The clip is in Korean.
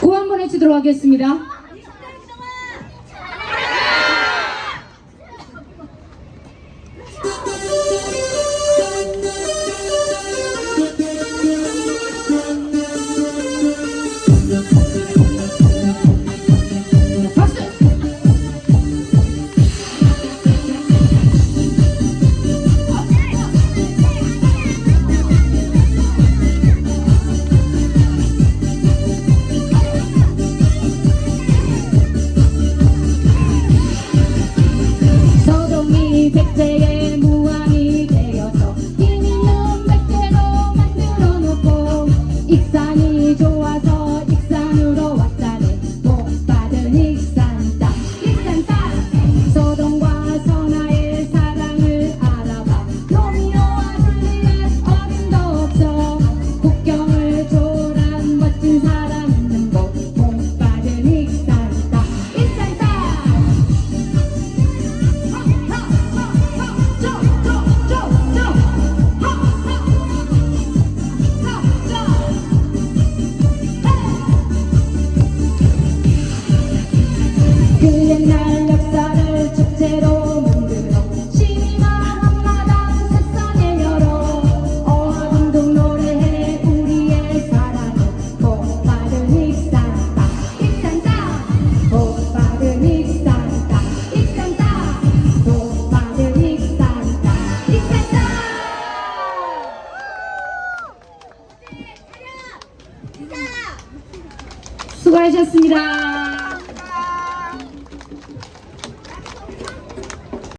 고 한번 해주도록 하겠습니다. quizás 수고하셨습니다.